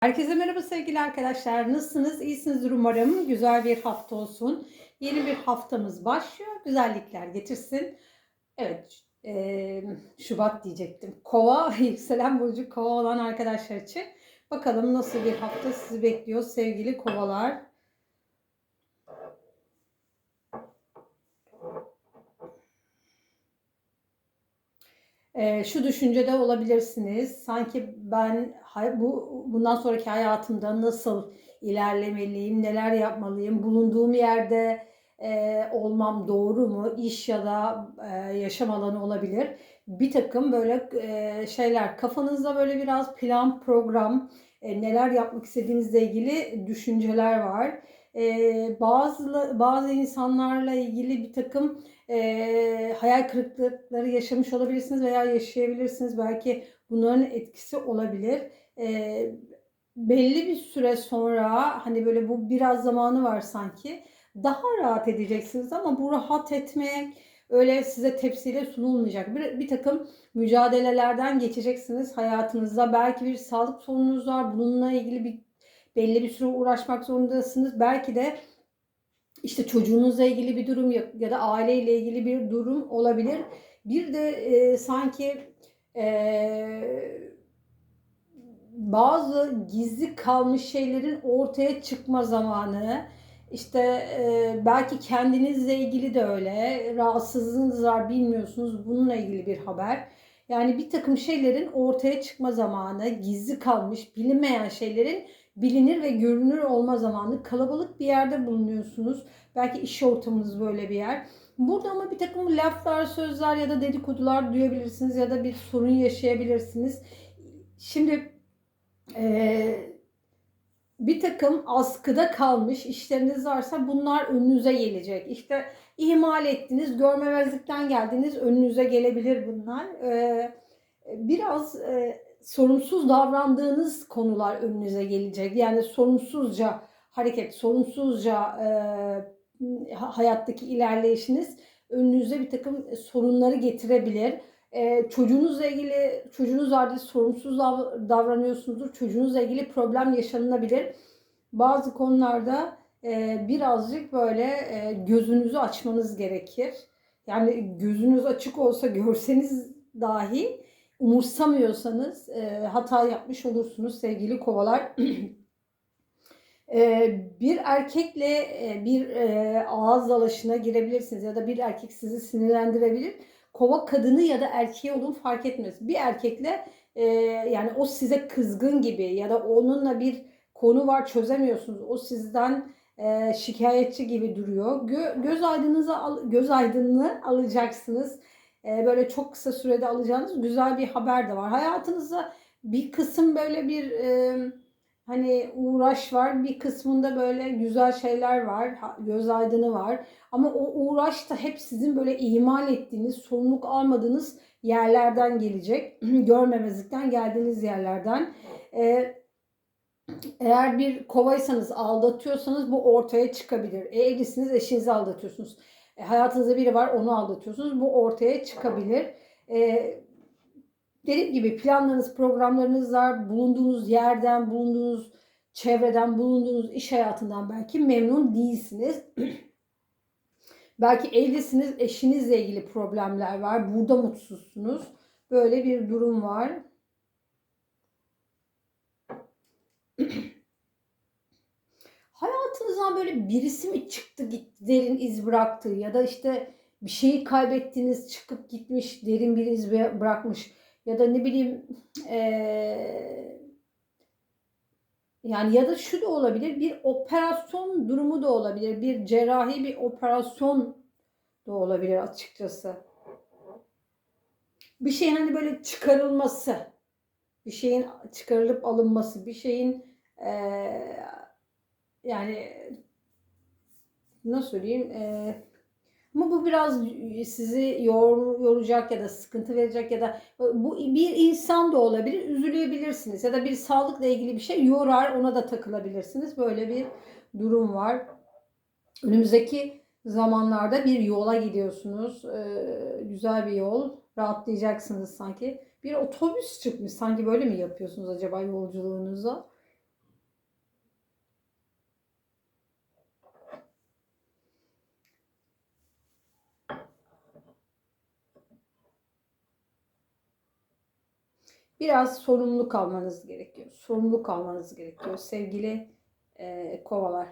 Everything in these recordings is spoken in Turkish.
Herkese merhaba sevgili arkadaşlar. Nasılsınız? İyisinizdir umarım. Güzel bir hafta olsun. Yeni bir haftamız başlıyor. Güzellikler getirsin. Evet, eee, Şubat diyecektim. Kova, yükselen burcu kova olan arkadaşlar için. Bakalım nasıl bir hafta sizi bekliyor sevgili kovalar. Eee, şu düşüncede olabilirsiniz. Sanki ben bu bundan sonraki hayatımda nasıl ilerlemeliyim, neler yapmalıyım, bulunduğum yerde eee, olmam doğru mu, iş ya da eee, yaşam alanı olabilir. Bir takım böyle eee, şeyler kafanızda böyle biraz plan, program, e, neler yapmak istediğinizle ilgili düşünceler var. Eee, bazı bazı insanlarla ilgili bir takım Eee, hayal kırıklıkları yaşamış olabilirsiniz veya yaşayabilirsiniz. Belki bunların etkisi olabilir. Eee, belli bir süre sonra hani böyle bu biraz zamanı var sanki. Daha rahat edeceksiniz ama bu rahat etmek öyle size tepsiyle sunulmayacak. Bir, bir takım mücadelelerden geçeceksiniz hayatınızda. Belki bir sağlık sorununuz var. Bununla ilgili bir belli bir süre uğraşmak zorundasınız. Belki de işte çocuğunuzla ilgili bir durum ya, da aileyle ilgili bir durum olabilir. Bir de e, sanki e, bazı gizli kalmış şeylerin ortaya çıkma zamanı. İşte e, belki kendinizle ilgili de öyle. Rahatsızlığınız var bilmiyorsunuz. Bununla ilgili bir haber. Yani bir takım şeylerin ortaya çıkma zamanı, gizli kalmış, bilinmeyen şeylerin bilinir ve görünür olma zamanı. Kalabalık bir yerde bulunuyorsunuz. Belki iş ortamınız böyle bir yer. Burada ama bir takım laflar, sözler ya da dedikodular duyabilirsiniz ya da bir sorun yaşayabilirsiniz. Şimdi eee, bir takım askıda kalmış işleriniz varsa bunlar önünüze gelecek. İşte ihmal ettiniz, görmemezlikten geldiniz, önünüze gelebilir bunlar. Eee, biraz eee, sorumsuz davrandığınız konular önünüze gelecek. Yani sorumsuzca hareket, sorumsuzca eee, hayattaki ilerleyişiniz önünüze bir takım sorunları getirebilir. Eee, çocuğunuzla ilgili, çocuğunuz vardı sorumsuz dav- davranıyorsunuzdur. Çocuğunuzla ilgili problem yaşanılabilir. Bazı konularda eee, birazcık böyle eee, gözünüzü açmanız gerekir. Yani gözünüz açık olsa görseniz dahi umursamıyorsanız e, hata yapmış olursunuz sevgili kovalar. E, bir erkekle e, bir e, ağız dalaşına girebilirsiniz ya da bir erkek sizi sinirlendirebilir. Kova kadını ya da erkeği olun fark etmez. Bir erkekle yani o size kızgın gibi ya da onunla bir konu var çözemiyorsunuz. O sizden şikayetçi gibi duruyor. Gö, göz aydınınıza al, göz aydınlığı alacaksınız böyle çok kısa sürede alacağınız güzel bir haber de var. Hayatınızda bir kısım böyle bir hani uğraş var. Bir kısmında böyle güzel şeyler var. Göz aydını var. Ama o uğraş da hep sizin böyle ihmal ettiğiniz, sorumluluk almadığınız yerlerden gelecek. Görmemezlikten geldiğiniz yerlerden. E, eğer bir kovaysanız, aldatıyorsanız bu ortaya çıkabilir. E, evlisiniz, eşinizi aldatıyorsunuz. E, hayatınızda biri var onu aldatıyorsunuz. Bu ortaya çıkabilir. E, dediğim gibi planlarınız, programlarınız var. Bulunduğunuz yerden, bulunduğunuz çevreden, bulunduğunuz iş hayatından belki memnun değilsiniz. belki evlisiniz, eşinizle ilgili problemler var. Burada mutsuzsunuz. Böyle bir durum var. hayatınızdan böyle birisi mi çıktı gitti derin iz bıraktı? Ya da işte bir şeyi kaybettiniz çıkıp gitmiş derin bir iz bırakmış. Ya da ne bileyim ee, yani ya da şu da olabilir bir operasyon durumu da olabilir. Bir cerrahi bir operasyon da olabilir açıkçası. Bir şeyin hani böyle çıkarılması, bir şeyin çıkarılıp alınması, bir şeyin ee, yani nasıl söyleyeyim e, ama bu biraz sizi yor, yoracak ya da sıkıntı verecek ya da bu bir insan da olabilir üzülebilirsiniz. Ya da bir sağlıkla ilgili bir şey yorar ona da takılabilirsiniz. Böyle bir durum var. Önümüzdeki zamanlarda bir yola gidiyorsunuz. Ee, güzel bir yol. Rahatlayacaksınız sanki. Bir otobüs çıkmış. Sanki böyle mi yapıyorsunuz acaba yolculuğunuza biraz sorumluluk almanız gerekiyor. Sorumluluk almanız gerekiyor sevgili e, kovalar.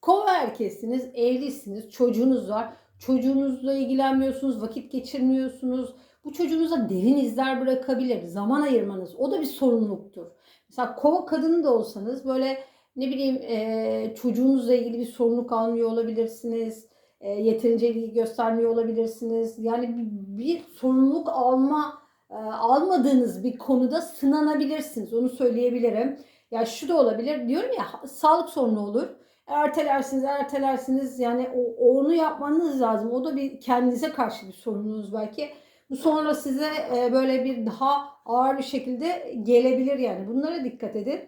Kova erkeksiniz, evlisiniz, çocuğunuz var. Çocuğunuzla ilgilenmiyorsunuz, vakit geçirmiyorsunuz. Bu çocuğunuza derin izler bırakabilir. Zaman ayırmanız, o da bir sorumluluktur. Mesela kova kadını da olsanız böyle ne bileyim e, çocuğunuzla ilgili bir sorumluluk almıyor olabilirsiniz. E, yeterince ilgi göstermiyor olabilirsiniz. Yani bir, bir sorumluluk alma e, almadığınız bir konuda sınanabilirsiniz. Onu söyleyebilirim. Ya şu da olabilir. Diyorum ya sağlık sorunu olur ertelersiniz, ertelersiniz. Yani o, onu yapmanız lazım. O da bir kendinize karşı bir sorununuz belki. Bu sonra size e, böyle bir daha ağır bir şekilde gelebilir yani. Bunlara dikkat edin.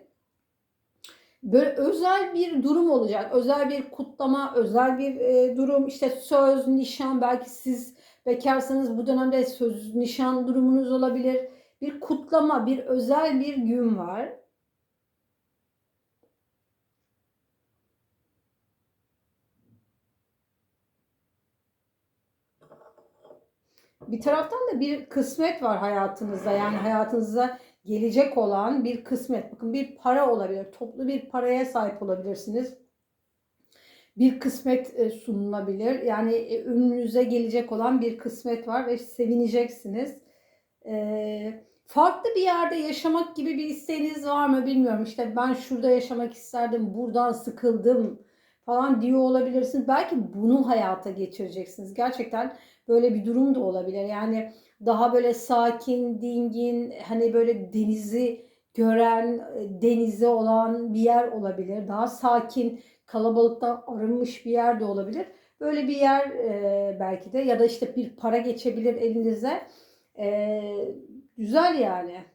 Böyle özel bir durum olacak. Özel bir kutlama, özel bir e, durum. işte söz, nişan belki siz bekarsanız bu dönemde söz, nişan durumunuz olabilir. Bir kutlama, bir özel bir gün var. bir taraftan da bir kısmet var hayatınızda. Yani hayatınıza gelecek olan bir kısmet. Bakın bir para olabilir. Toplu bir paraya sahip olabilirsiniz. Bir kısmet e, sunulabilir. Yani e, önünüze gelecek olan bir kısmet var ve sevineceksiniz. Ee, farklı bir yerde yaşamak gibi bir isteğiniz var mı bilmiyorum. İşte ben şurada yaşamak isterdim, buradan sıkıldım falan diyor olabilirsiniz. Belki bunu hayata geçireceksiniz. Gerçekten böyle bir durum da olabilir. Yani daha böyle sakin, dingin, hani böyle denizi gören, denizi olan bir yer olabilir. Daha sakin, kalabalıktan arınmış bir yer de olabilir. Böyle bir yer e, belki de ya da işte bir para geçebilir elinize. E, güzel yani.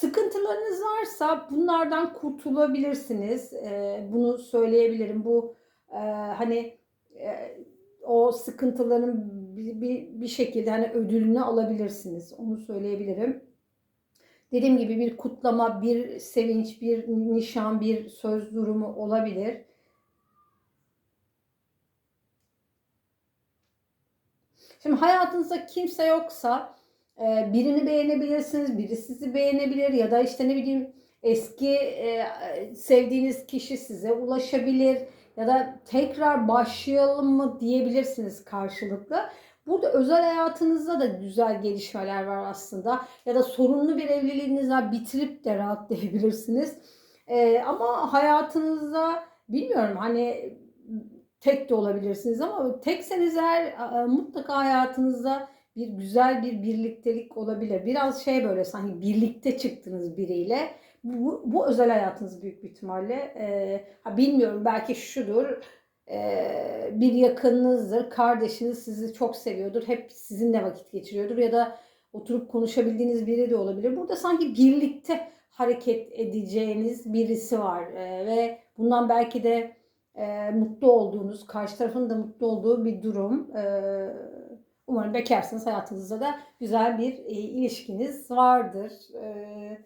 Sıkıntılarınız varsa bunlardan kurtulabilirsiniz. E, bunu söyleyebilirim. Bu e, hani e, o sıkıntıların bir, bir, bir şekilde hani ödülünü alabilirsiniz. Onu söyleyebilirim. Dediğim gibi bir kutlama, bir sevinç, bir nişan, bir söz durumu olabilir. Şimdi hayatınızda kimse yoksa e, birini beğenebilirsiniz, biri sizi beğenebilir ya da işte ne bileyim eski e, sevdiğiniz kişi size ulaşabilir ya da tekrar başlayalım mı diyebilirsiniz karşılıklı. Burada özel hayatınızda da güzel gelişmeler var aslında. Ya da sorunlu bir evliliğiniz var bitirip de rahatlayabilirsiniz. Ee, ama hayatınızda bilmiyorum hani tek de olabilirsiniz ama tekseniz eğer mutlaka hayatınızda bir güzel bir birliktelik olabilir. Biraz şey böyle sanki birlikte çıktınız biriyle bu, bu özel hayatınız büyük bir ihtimalle. E, ha, bilmiyorum belki şudur. E, bir yakınınızdır, kardeşiniz sizi çok seviyordur, hep sizinle vakit geçiriyordur ya da oturup konuşabildiğiniz biri de olabilir. Burada sanki birlikte hareket edeceğiniz birisi var e, ve bundan belki de e, mutlu olduğunuz, karşı tarafın da mutlu olduğu bir durum. E, umarım bekarsınız hayatınızda da güzel bir e, ilişkiniz vardır. E,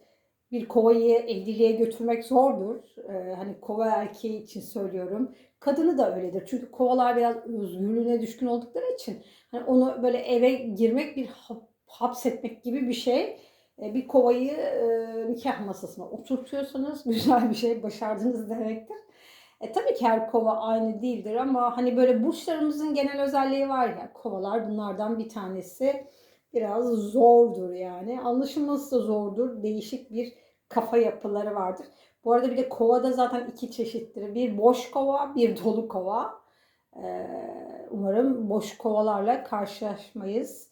bir kovayı evliliğe götürmek zordur. Ee, hani kova erkeği için söylüyorum. Kadını da öyledir. Çünkü kovalar biraz özgürlüğüne düşkün oldukları için hani onu böyle eve girmek bir hapsetmek gibi bir şey. Ee, bir kovayı e, nikah masasına oturtuyorsanız güzel bir şey başardınız demektir. E, tabii ki her kova aynı değildir ama hani böyle burçlarımızın genel özelliği var ya kovalar bunlardan bir tanesi biraz zordur yani. Anlaşılması da zordur. Değişik bir kafa yapıları vardır. Bu arada bir de kovada zaten iki çeşittir. Bir boş kova, bir dolu kova. Ee, umarım boş kovalarla karşılaşmayız.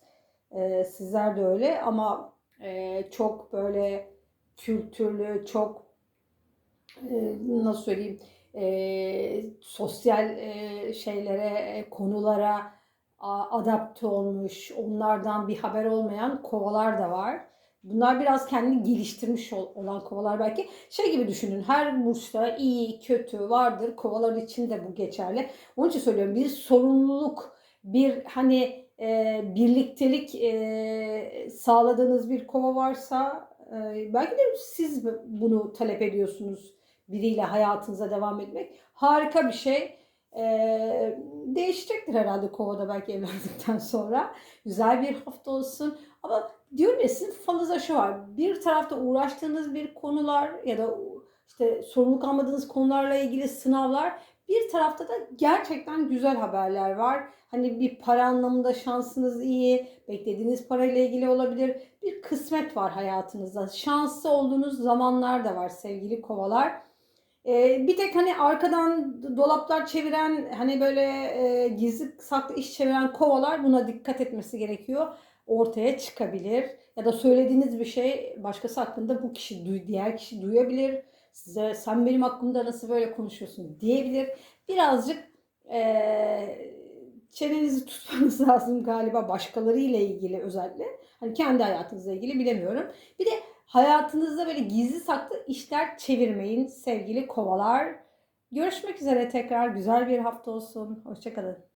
Ee, sizler de öyle ama e, çok böyle kültürlü, çok e, nasıl söyleyeyim e, sosyal şeylere, konulara adapte olmuş, onlardan bir haber olmayan kovalar da var. Bunlar biraz kendini geliştirmiş olan kovalar belki. Şey gibi düşünün her burçta iyi, kötü vardır. Kovalar için de bu geçerli. Onun için söylüyorum bir sorumluluk, bir hani e, birliktelik e, sağladığınız bir kova varsa e, belki de siz bunu talep ediyorsunuz. Biriyle hayatınıza devam etmek harika bir şey. Ee, değişecektir herhalde kovada belki evlendikten sonra. Güzel bir hafta olsun. Ama diyorum ya sizin falınızda şu var. Bir tarafta uğraştığınız bir konular ya da işte sorumluluk almadığınız konularla ilgili sınavlar. Bir tarafta da gerçekten güzel haberler var. Hani bir para anlamında şansınız iyi, beklediğiniz parayla ilgili olabilir. Bir kısmet var hayatınızda. Şanslı olduğunuz zamanlar da var sevgili kovalar. Ee, bir tek hani arkadan dolaplar çeviren hani böyle e, gizli saklı iş çeviren kovalar buna dikkat etmesi gerekiyor. Ortaya çıkabilir ya da söylediğiniz bir şey başkası hakkında bu kişi duy, diğer kişi duyabilir. Size sen benim hakkımda nasıl böyle konuşuyorsun diyebilir. Birazcık e, çenenizi tutmanız lazım galiba başkalarıyla ilgili özellikle. Hani kendi hayatınızla ilgili bilemiyorum. Bir de hayatınızda böyle gizli saklı işler çevirmeyin sevgili kovalar. Görüşmek üzere tekrar güzel bir hafta olsun. Hoşçakalın.